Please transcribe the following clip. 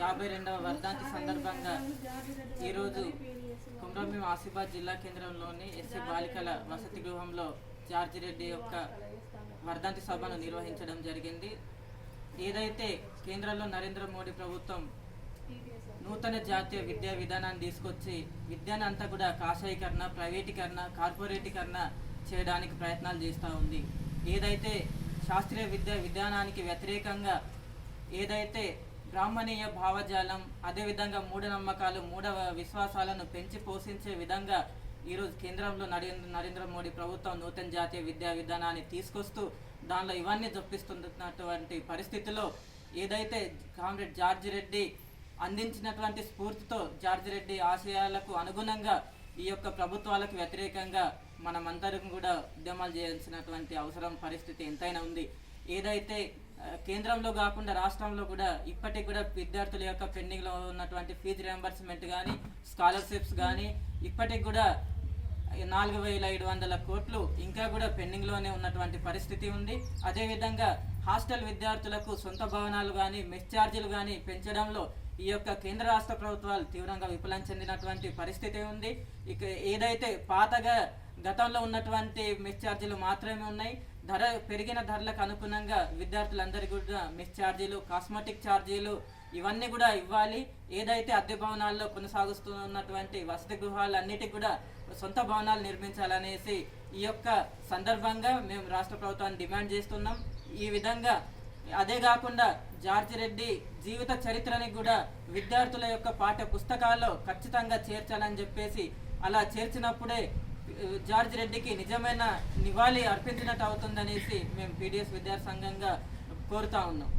యాభై రెండవ వర్ధంతి సందర్భంగా ఈరోజు కుమ్రంభీం ఆసిఫాబాద్ జిల్లా కేంద్రంలోని ఎస్సీ బాలికల వసతి గృహంలో జార్జి రెడ్డి యొక్క వర్ధంతి సభను నిర్వహించడం జరిగింది. ఏదైతే కేంద్రంలో నరేంద్ర మోడీ ప్రభుత్వం నూతన జాతీయ విద్యా విధానాన్ని తీసుకొచ్చి విద్యను అంతా కూడా కాషాయీకరణ ప్రైవేటీకరణ కార్పొరేటీకరణ చేయడానికి ప్రయత్నాలు చేస్తూ ఉంది. ఏదైతే శాస్త్రీయ విద్యా విధానానికి వ్యతిరేకంగా ఏదైతే బ్రాహ్మణీయ భావజాలం అదేవిధంగా మూఢనమ్మకాలు మూఢ విశ్వాసాలను పెంచి పోషించే విధంగా ఈరోజు కేంద్రంలో నరేంద్ర నరేంద్ర మోడీ ప్రభుత్వం నూతన జాతీయ విద్యా విధానాన్ని తీసుకొస్తూ దానిలో ఇవన్నీ జొప్పిస్తున్నటువంటి పరిస్థితిలో ఏదైతే కామ్రేడ్ జార్జి రెడ్డి అందించినటువంటి స్ఫూర్తితో జార్జి రెడ్డి ఆశయాలకు అనుగుణంగా ఈ యొక్క ప్రభుత్వాలకు వ్యతిరేకంగా మనమందరం కూడా ఉద్యమాలు చేయాల్సినటువంటి అవసరం పరిస్థితి ఎంతైనా ఉంది. ఏదైతే కేంద్రంలో కాకుండా రాష్ట్రంలో కూడా ఇప్పటికి కూడా విద్యార్థుల యొక్క పెండింగ్లో ఉన్నటువంటి ఫీజు రియంబర్స్మెంట్ కానీ స్కాలర్షిప్స్ కానీ ఇప్పటికి కూడా నాలుగు వేల ఐదు వందల కోట్లు ఇంకా కూడా పెండింగ్లోనే ఉన్నటువంటి పరిస్థితి ఉంది. అదేవిధంగా హాస్టల్ విద్యార్థులకు సొంత భవనాలు కానీ మెస్ ఛార్జీలు కానీ పెంచడంలో ఈ యొక్క కేంద్ర రాష్ట్ర ప్రభుత్వాలు తీవ్రంగా విఫలం చెందినటువంటి పరిస్థితి ఉంది. ఇక ఏదైతే పాతగా గతంలో ఉన్నటువంటి మెస్ ఛార్జీలు మాత్రమే ఉన్నాయి ధర పెరిగిన ధరలకు అనుగుణంగా విద్యార్థులందరికీ కూడా మెస్ ఛార్జీలు కాస్మెటిక్ ఛార్జీలు ఇవన్నీ కూడా ఇవ్వాలి. ఏదైతే అద్దె భవనాల్లో కొనసాగుస్తున్నటువంటి వసతి గృహాలన్నిటికీ కూడా సొంత భవనాలు నిర్మించాలనేసి ఈ యొక్క సందర్భంగా మేము రాష్ట్ర ప్రభుత్వాన్ని డిమాండ్ చేస్తున్నాం. ఈ విధంగా అదే కాకుండా జార్జి రెడ్డి జీవిత చరిత్రని కూడా విద్యార్థుల యొక్క పాఠ్య పుస్తకాల్లో ఖచ్చితంగా చేర్చాలని చెప్పేసి అలా చేర్చినప్పుడే జార్జి రెడ్డికి నిజమైన నివాళి అర్పించినట్టు అవుతుందనేసి మేము పీడిఎస్ విద్యా సంఘంగా కోరుతా ఉన్నాం.